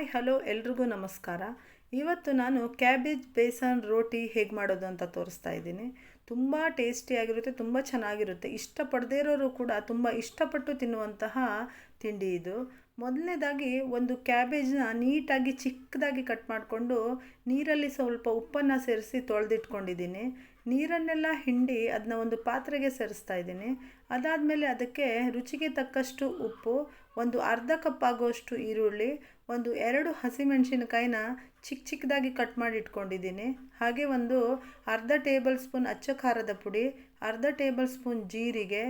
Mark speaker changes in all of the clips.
Speaker 1: Hi, hello, ಎಲ್ರಿಗೂ ನಮಸ್ಕಾರ. ಇವತ್ತು ನಾನು ಕ್ಯಾಬೇಜ್ ಬೇಸನ್ ರೋಟಿ ಹೇಗೆ ಮಾಡೋದು ಅಂತ ತೋರಿಸ್ತಾ ಇದ್ದೀನಿ. ತುಂಬ ಟೇಸ್ಟಿಯಾಗಿರುತ್ತೆ ತುಂಬ ಚೆನ್ನಾಗಿರುತ್ತೆ. ಇಷ್ಟಪಡದೇ ಇರೋರು ಕೂಡ ತುಂಬ ಇಷ್ಟಪಟ್ಟು ತಿನ್ನುವಂತಹ ತಿಂಡಿ ಇದು. ಮೊದಲನೇದಾಗಿ ಒಂದು ಕ್ಯಾಬೇಜ್ನ ನೀಟಾಗಿ ಚಿಕ್ಕದಾಗಿ ಕಟ್ ಮಾಡಿಕೊಂಡು ನೀರಲ್ಲಿ ಸ್ವಲ್ಪ ಉಪ್ಪನ್ನು ಸೇರಿಸಿ ತೊಳೆದಿಟ್ಕೊಂಡಿದ್ದೀನಿ. ನೀರನ್ನೆಲ್ಲ ಹಿಂಡಿ ಅದನ್ನ ಒಂದು ಪಾತ್ರೆಗೆ ಸೇರಿಸ್ತಾ ಇದ್ದೀನಿ. ಅದಾದಮೇಲೆ ಅದಕ್ಕೆ ರುಚಿಗೆ ತಕ್ಕಷ್ಟು ಉಪ್ಪು, ಒಂದು ಅರ್ಧ ಕಪ್ ಆಗೋಷ್ಟು ಈರುಳ್ಳಿ, ಒಂದು ಎರಡು ಹಸಿಮೆಣಸಿನಕಾಯಿನ ಚಿಕ್ಕ ಚಿಕ್ಕದಾಗಿ ಕಟ್ ಮಾಡಿ ಇಟ್ಕೊಂಡಿದ್ದೀನಿ ಹಾಗೆ ಒಂದು ಅರ್ಧ ಟೇಬಲ್ ಸ್ಪೂನ್ ಅಚ್ಚ ಖಾರದ ಪುಡಿ, ಅರ್ಧ ಟೇಬಲ್ ಸ್ಪೂನ್ ಜೀರಿಗೆ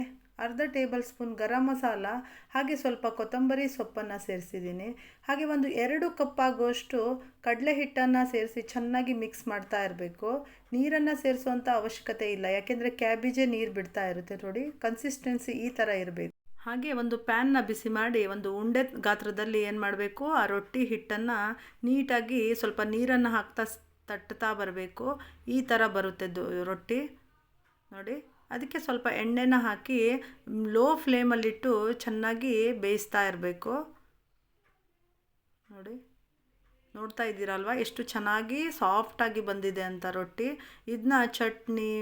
Speaker 1: ಅರ್ಧ ಟೇಬಲ್ ಸ್ಪೂನ್ ಗರಂ ಮಸಾಲ, ಹಾಗೆ ಸ್ವಲ್ಪ ಕೊತ್ತಂಬರಿ ಸೊಪ್ಪನ್ನು ಸೇರಿಸಿದ್ದೀನಿ. ಹಾಗೆ ಒಂದು ಎರಡು ಕಪ್ ಆಗುವಷ್ಟು ಕಡಲೆ ಹಿಟ್ಟನ್ನು ಸೇರಿಸಿ ಚೆನ್ನಾಗಿ ಮಿಕ್ಸ್ ಮಾಡ್ತಾ ಇರಬೇಕು. ನೀರನ್ನು ಸೇರಿಸುವಂಥ ಅವಶ್ಯಕತೆ ಇಲ್ಲ, ಯಾಕೆಂದರೆ ಕ್ಯಾಬೇಜೇ ನೀರು ಬಿಡ್ತಾ ಇರುತ್ತೆ ನೋಡಿ ಕನ್ಸಿಸ್ಟೆನ್ಸಿ ಈ ಥರ ಇರಬೇಕು. ಹಾಗೆ ಒಂದು ಪ್ಯಾನ್ನ ಬಿಸಿ ಮಾಡಿ ಒಂದು ಉಂಡೆ ಗಾತ್ರದಲ್ಲಿ ಏನು ಮಾಡಬೇಕು, ಆ ರೊಟ್ಟಿ ಹಿಟ್ಟನ್ನು ನೀಟಾಗಿ ಸ್ವಲ್ಪ ನೀರನ್ನು ಹಾಕ್ತಾ ತಟ್ಟುತ್ತಾ ಬರಬೇಕು. ಈ ಥರ ಬರುತ್ತೆ ರೊಟ್ಟಿ. ನೋಡಿ, ಅದಕ್ಕೆ ಸ್ವಲ್ಪ ಎಣ್ಣೆನ ಹಾಕಿ ಲೋ ಫ್ಲೇಮಲ್ಲಿಟ್ಟು ಚೆನ್ನಾಗಿ ಬೇಯಿಸ್ತಾ ಇರಬೇಕು. ನೋಡಿ, ನೋಡ್ತಾ ಇದ್ದೀರಲ್ವ ಎಷ್ಟು ಚೆನ್ನಾಗಿ ಸಾಫ್ಟಾಗಿ ಬಂದಿದೆ ಅಂತ ರೊಟ್ಟಿ. ಇದನ್ನ ಚಟ್ನಿ,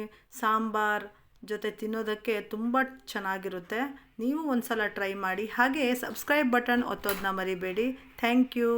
Speaker 1: ಸಾಂಬಾರ್ ಜೊತೆ ತಿನ್ನೋದಕ್ಕೆ ತುಂಬ ಚೆನ್ನಾಗಿರುತ್ತೆ. ನೀವು ಒಂದು ಸಲ ಟ್ರೈ ಮಾಡಿ. ಹಾಗೆ ಸಬ್ಸ್ಕ್ರೈಬ್ ಬಟನ್ ಒತ್ತೋದನ್ನ ಮರಿಬೇಡಿ. Thank you